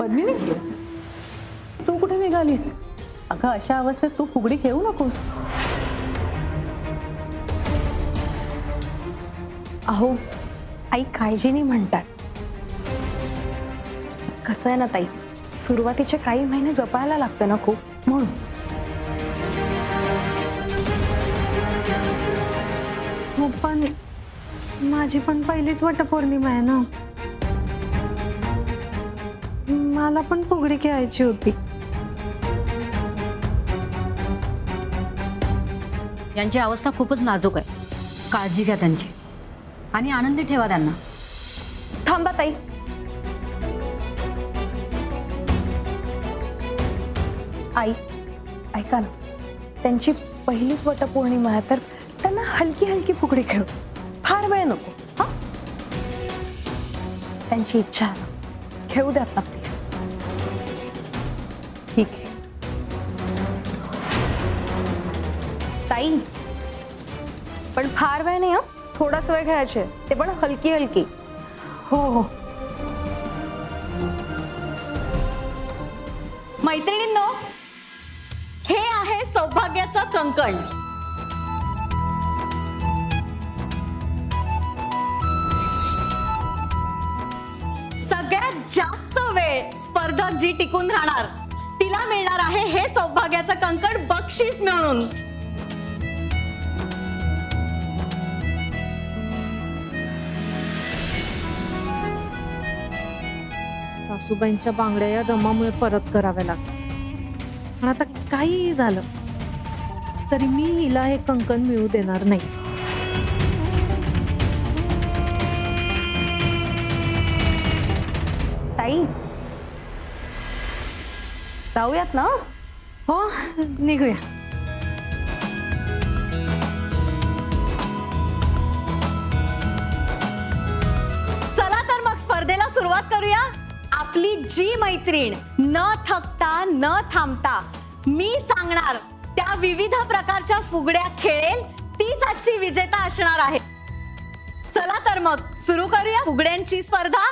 पद्मिनी तू कुठे निघालीस? अगं अशा अवस्थेत तू फुगडी खेळू नकोस. अहो आई काळजीने म्हणतात. कसं आहे ना ताई सुरुवातीचे काही महिने जपायला लागतं ना खूप म्हणून. हो पण माझी पण पहिलीच वटपौर्णिमा आहे ना. मला पण फुगडी खेळायची होती. यांची अवस्था खूपच नाजूक आहे. काळजी घ्या त्यांची. आणि आनंदी ठेवा त्यांना. थांबा ताई. आई ऐका ना. त्यांची पहिलीच वटपौर्णिमा आहे तर त्यांना हलकी हलकी फुगडी खेळू. फार वेळ नको हा? त्यांची इच्छा आहे ना. खेळू द्यात ना प्लीज ठीक आहे. ताई पण फार वेळ नाही हं? थोडाच वेळ खेळायचे ते पण हलकी हलकी हो हो. मैत्रिणींनो हे आहे सौभाग्याचं कंकण. सगळ्यात जास्त वेळ स्पर्धक जी टिकून राहणार तिला मिळणार आहे हे सौभाग्याचं कंकण बक्षीस म्हणून सासूबाईंच्या बांगड्या या जमामुळे परत कराव्या लागतात. पण आता काहीही झालं तरी मी हिला हे कंकण मिळू देणार नाही. ताई जाऊयात ना? हो निघूया. चला तर मग स्पर्धेला सुरुवात करूया. आपली जी मैत्रीण न थकता न थांबता मी सांगणार त्या विविध प्रकारच्या फुगड्या खेळेल तीच आजची विजेता असणार आहे. चला तर मग सुरू करूया फुगड्यांची स्पर्धा.